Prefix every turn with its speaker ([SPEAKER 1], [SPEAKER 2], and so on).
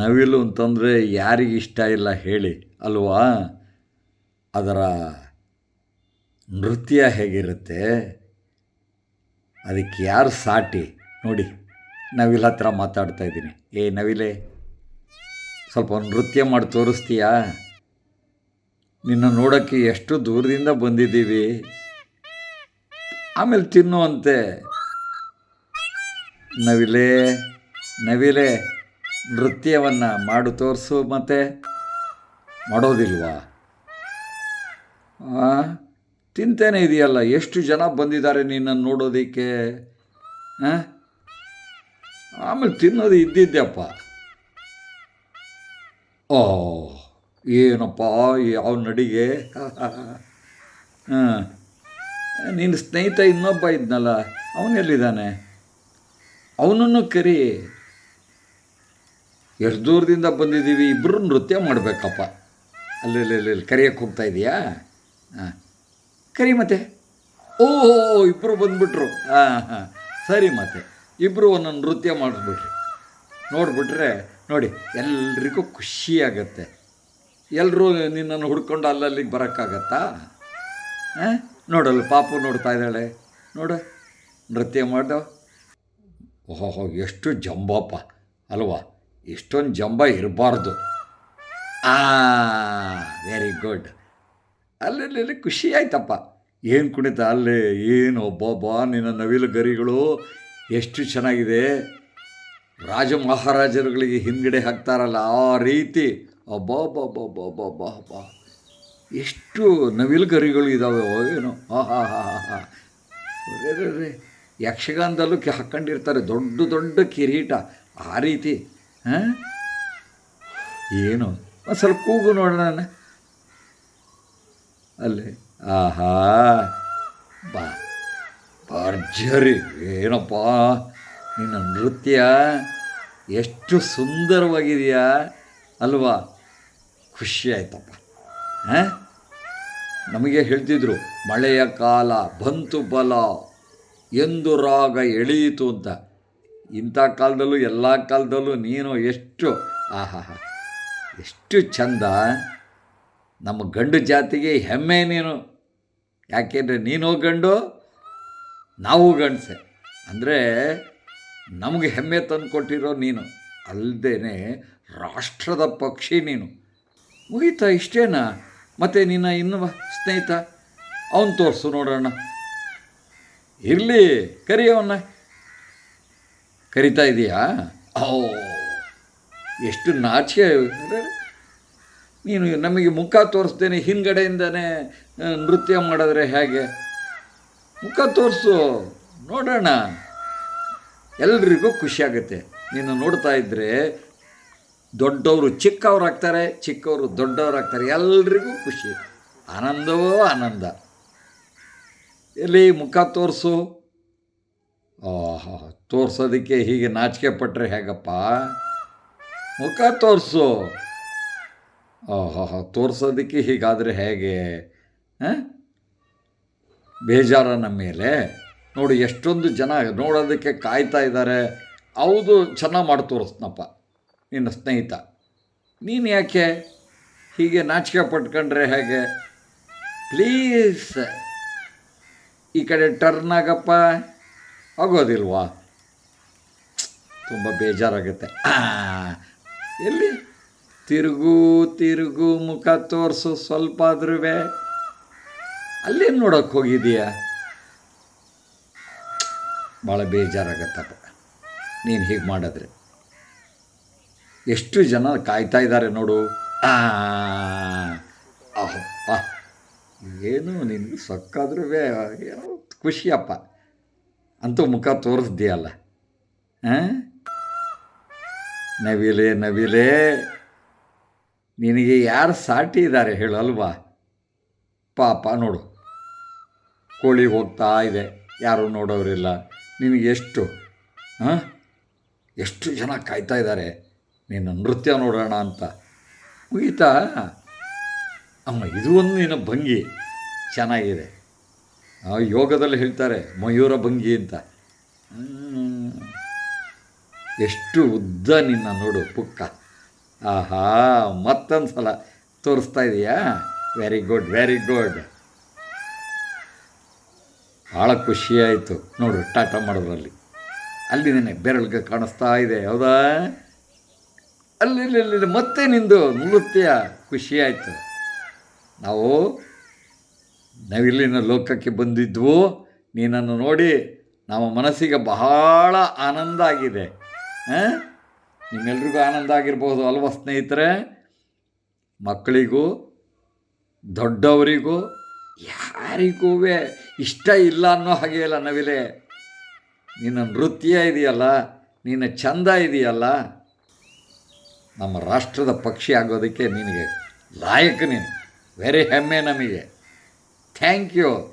[SPEAKER 1] ನವಿಲು ಅಂತಂದರೆ ಯಾರಿಗೆ ಇಷ್ಟ ಇಲ್ಲ ಹೇಳಿ, ಅಲ್ವಾ? ಅದರ ನೃತ್ಯ ಹೇಗಿರುತ್ತೆ? ಅದಕ್ಕೆ ಯಾರು ಸಾಟಿ? ನೋಡಿ, ನವಿಲ್ ಹತ್ರ ಮಾತಾಡ್ತಾ ಇದ್ದೀನಿ. ಏ ನವಿಲೆ, ಸ್ವಲ್ಪ ನೃತ್ಯ ಮಾಡಿ ತೋರಿಸ್ತೀಯಾ? ನಿನ್ನ ನೋಡೋಕ್ಕೆ ಎಷ್ಟು ದೂರದಿಂದ ಬಂದಿದ್ದೀವಿ? ಆಮೇಲೆ ತಿನ್ನುವಂತೆ ನವಿಲೆ ನವಿಲೆ ನೃತ್ಯವನ್ನು ಮಾಡು ತೋರಿಸು ಮತ್ತೆ ಮಾಡೋದಿಲ್ವಾ? ತಿಂತೇನೆ ಇದೆಯಲ್ಲ, ಎಷ್ಟು ಜನ ಬಂದಿದ್ದಾರೆ ನಿನ್ನನ್ನು ನೋಡೋದಕ್ಕೆ? ಆಮೇಲೆ ತಿನ್ನೋದು ಇದ್ದಿದ್ದೆಪ್ಪ. ಓ, ಏನಪ್ಪ ಯಾವ ನಡಿಗೆ? ಹಾಂ ನಿನ್ನ ಸ್ನೇಹಿತ ಇನ್ನೊಬ್ಬ ಇದ್ನಲ್ಲ, ಅವನೆಲ್ಲಿದ್ದಾನೆ? ಅವನನ್ನು ಕರಿ. ಎಷ್ಟು ದೂರದಿಂದ ಬಂದಿದ್ದೀವಿ? ಇಬ್ಬರು ನೃತ್ಯ ಮಾಡಬೇಕಪ್ಪ. ಅಲ್ಲಿ ಅಲ್ಲಿ ಅಲ್ಲಿ ಕರಿಯಕ್ಕೆ ಹೋಗ್ತಾ ಇದೆಯಾ? ಹಾಂ. ಕರಿ ಮತ್ತೆ. ಓಹೋ ಇಬ್ಬರು ಬಂದುಬಿಟ್ರು. ಹಾಂ ಹಾಂ. ಸರಿ ಮತ್ತೆ. ಇಬ್ಬರು ಒಂದೊಂದು ನೃತ್ಯ ಮಾಡಿಸ್ಬಿಟ್ರಿ. ನೋಡಿಬಿಟ್ರೆ, ನೋಡಿ, ಎಲ್ರಿಗೂ ಖುಷಿಯಾಗತ್ತೆ. ಎಲ್ಲರೂ ನಿನ್ನನ್ನು ಹುಡ್ಕೊಂಡು ಅಲ್ಲಲ್ಲಿಗೆ ಬರೋಕ್ಕಾಗತ್ತಾ? ಹಾಂ? ನೋಡಲ್ಲ ಪಾಪು ನೋಡ್ತಾ ಇದ್ದಾಳೆ. ನೋಡು, ನೃತ್ಯ ಮಾಡು ಓಹೋ, ಎಷ್ಟು ಜಂಬಪ್ಪ ಅಲ್ವಾ? ಇಷ್ಟೊಂದು ಜಂಬ ಇರಬಾರ್ದು. ಆ ವೆರಿ ಗುಡ್ ಅಲ್ಲಲ್ಲಿ ಖುಷಿ ಆಯ್ತಪ್ಪ. ಏನು ಕುಣಿತ, ಅಲ್ಲೇ ಏನು ಒಬ್ಬೊಬ್ಬ ನಿನ್ನ ನವಿಲು ಗರಿಗಳು ಎಷ್ಟು ಚೆನ್ನಾಗಿದೆ. ರಾಜ ಮಹಾರಾಜರುಗಳಿಗೆ ಹಿಂದ್ಗಡೆ ಹಾಕ್ತಾರಲ್ಲ ಆ ರೀತಿ. ಅಬ್ಬಬ್ಬಬ್ಬಬ್ಬಬ್ಬಬ್ಬ. ಎಷ್ಟು ನವಿಲು ಗರಿಗಳು ಇದ್ದಾವೆ ಏನೋ. ಹಾ ಹಾ ಹಾ ಹಾ ಯಕ್ಷಗಾನದಲ್ಲೂ ಹಾಕ್ಕೊಂಡಿರ್ತಾರೆ ದೊಡ್ಡ ದೊಡ್ಡ ಕಿರೀಟ. ಆ ರೀತಿ. ಹಾಂ? ಏನು, ಒಂದು ಸ್ವಲ್ಪ ಕೂಗು ನೋಡೋಣ ಅಲ್ಲೇ. ಆಹಾ, ಬಾ. ಭರ್ಜರಿ, ಏನಪ್ಪ, ನಿನ್ನ ನೃತ್ಯ ಎಷ್ಟು ಸುಂದರವಾಗಿದೆಯಾ, ಅಲ್ವಾ? ಖುಷಿ ಆಯ್ತಪ್ಪ. ಹಾಂ? ನಮಗೆ ಹೇಳ್ತಿದ್ರು, ಮಳೆಯ ಕಾಲ ಬಂತು ಬಲ, ಎಂದು ರಾಗ ಎಳೆಯಿತು ಅಂತ. ಇಂಥ ಕಾಲದಲ್ಲೂ, ಎಲ್ಲ ಕಾಲದಲ್ಲೂ ನೀನು ಎಷ್ಟು, ಆಹಾ, ಎಷ್ಟು ಚಂದ. ನಮ್ಮ ಗಂಡು ಜಾತಿಗೆ ಹೆಮ್ಮೆ ನೀನು. ಯಾಕೆಂದರೆ ನೀನು ಗಂಡು, ನಾವು ಗಂಡಸೆ. ಅಂದರೆ ನಮಗೆ ಹೆಮ್ಮೆ ತಂದು ಕೊಟ್ಟಿರೋ ನೀನು. ಅಲ್ಲದೇ ರಾಷ್ಟ್ರದ ಪಕ್ಷಿ ನೀನು. ಮುಗೀತಾ ಇಷ್ಟೇನಾ? ಮತ್ತು ನಿನ್ನ ಇನ್ನು ಸ್ನೇಹಿತ, ಅವನು ತೋರಿಸು ನೋಡೋಣ. ಇರಲಿ ಕರಿಯವನ್ನ ಕರಿತಾ ಇದೆಯಾ? ಓ, ಎಷ್ಟು ನಾಚಿಕೆ. ನೀನು ನಮಗೆ ಮುಖ ತೋರಿಸ್ತೇನೆ, ಹಿಂದ್ಗಡೆಯಿಂದನೇ ನೃತ್ಯ ಮಾಡಿದ್ರೆ ಹೇಗೆ? ಮುಖ ತೋರಿಸು, ನೋಡೋಣ. ಎಲ್ರಿಗೂ ಖುಷಿಯಾಗುತ್ತೆ. ನೀನು ನೋಡ್ತಾ ಇದ್ದರೆ ದೊಡ್ಡವರು ಚಿಕ್ಕವರಾಗ್ತಾರೆ, ಚಿಕ್ಕವರು ದೊಡ್ಡವರಾಗ್ತಾರೆ, ಎಲ್ರಿಗೂ ಖುಷಿ. ಆನಂದವೋ ಆನಂದ. ಎಲ್ಲಿ ಮುಖ ತೋರಿಸು. ತೋರ್ಸೋದಕ್ಕೆ ಹೀಗೆ ನಾಚಿಕೆ ಪಟ್ಟರೆ ಹೇಗಪ್ಪ? ಮುಖ ತೋರಿಸು. ಆಹಾ, ತೋರ್ಸೋದಕ್ಕೆ ಹೀಗಾದರೆ ಹೇಗೆ? ಹಾಂ? ಬೇಜಾರ ನಮ್ಮ ಮೇಲೆ? ನೋಡಿ, ಎಷ್ಟೊಂದು ಜನ ನೋಡೋದಕ್ಕೆ ಕಾಯ್ತಾ ಇದ್ದಾರೆ. ಹೌದು, ಚೆನ್ನಾಗಿ ಮಾಡಿ ತೋರಿಸ್ನಪ್ಪ, ನಿನ್ನ ಸ್ನೇಹಿತ. ನೀನು ಯಾಕೆ? ಹೀಗೆ ನಾಚಿಕೆ ಪಟ್ಕೊಂಡ್ರೆ ಹೇಗೆ? ಪ್ಲೀಸ್, ಈ ಕಡೆ ಟರ್ನ್ ಆಗಪ್ಪ. ಆಗೋದಿಲ್ವಾ? ತುಂಬ ಬೇಜಾರಾಗುತ್ತೆ. ಎಲ್ಲಿ? ತಿರುಗು ತಿರುಗು, ಮುಖ ತೋರಿಸು ಸ್ವಲ್ಪ ಆದ್ರೂ ಅಲ್ಲೇನು ನೋಡೋಕ್ಕೆ ಹೋಗಿದೀಯ ಭಾಳ ಬೇಜಾರಾಗತ್ತಪ್ಪ ನೀನು ಹೀಗೆ ಮಾಡಿದ್ರೆ. ಎಷ್ಟು ಜನ ಕಾಯ್ತಾ ಇದ್ದಾರೆ ನೋಡು. ಏನು ನಿನ್ಗೆ ಸೊಕ್ಕಾದ್ರೂ ಏನೋ ಖುಷಿಯಪ್ಪ ಅಂತೂ ಮುಖ ತೋರಿಸ್ದೆಯಲ್ಲ. ಹಾಂ ನವಿಲೆ ನವಿಲೆ. ನಿನಗೆ ಯಾರು ಸಾಟಿ ಇದ್ದಾರೆ ಹೇಳು ಪಾಪ, ನೋಡು. ಕೋಳಿ ಹೋಗ್ತಾ ಇದೆ. ಯಾರೂ ನೋಡೋರಿಲ್ಲ. ನಿನಗೆ ಎಷ್ಟು ಹಾಂ ಎಷ್ಟು ಜನ ಕಾಯ್ತಾ ಇದ್ದಾರೆ ನಿನ್ನ ನೃತ್ಯ ನೋಡೋಣ ಅಂತ. ಮುಗೀತಾ? ಅಮ್ಮ, ಇದು ಒಂದು ನಿನ್ನ ಭಂಗಿ. ಚೆನ್ನಾಗಿದೆ. ಯೋಗದಲ್ಲಿ ಹೇಳ್ತಾರೆ, ಮಯೂರ ಭಂಗಿ ಅಂತ. ಎಷ್ಟು ಉದ್ದ ನಿನ್ನ ನೋಡು, ಪುಕ್ಕ. ಆಹಾ ಮತ್ತೊಂದು ಸಲ ತೋರಿಸ್ತಾ ಇದೆಯಾ? ವೆರಿ ಗುಡ್ ವೆರಿ ಗುಡ್ ಭಾಳ ಖುಷಿಯಾಯಿತು ನೋಡು, ಟಾಟಾ ಮಾಡೋದ್ರಲ್ಲಿ ಅಲ್ಲಿದ್ದೇನೆ, ಬೆರಳಿಗೆ ಕಾಣಿಸ್ತಾ ಇದೆ, ಹೌದಾ? ಅಲ್ಲಿ ಮತ್ತೆ ನಿಂದು ನೃತ್ಯ ಖುಷಿಯಾಯಿತು ನಾವು ನಾವಿಲ್ಲಿನ ಲೋಕಕ್ಕೆ ಬಂದಿದ್ವು. ನೀನನ್ನು ನೋಡಿ ನಮ್ಮ ಮನಸ್ಸಿಗೆ ಬಹಳ ಆನಂದ ಆಗಿದೆ. ನಿಮ್ಮೆಲ್ರಿಗೂ ಆನಂದ ಆಗಿರ್ಬೋದು ಅಲ್ವ ಸ್ನೇಹಿತರೆ? ಮಕ್ಕಳಿಗೂ, ದೊಡ್ಡವರಿಗೂ, ಯಾರಿಗೂ ಇಷ್ಟ ಇಲ್ಲ ಅನ್ನೋ ಹಾಗೆ ಇಲ್ಲ ನವಿಲೆ ನಿನ್ನ ನೃತ್ಯ ಇದೆಯಲ್ಲ, ನಿನ್ನ ಚಂದ ಇದೆಯಲ್ಲ, ನಮ್ಮ ರಾಷ್ಟ್ರದ ಪಕ್ಷಿ ಆಗೋದಕ್ಕೆ ನಿನಗೆ ಲಾಯಕ ನೀನು. ವೆರಿ ಹೆಮ್ಮೆ ನಮಗೆ. Thank you.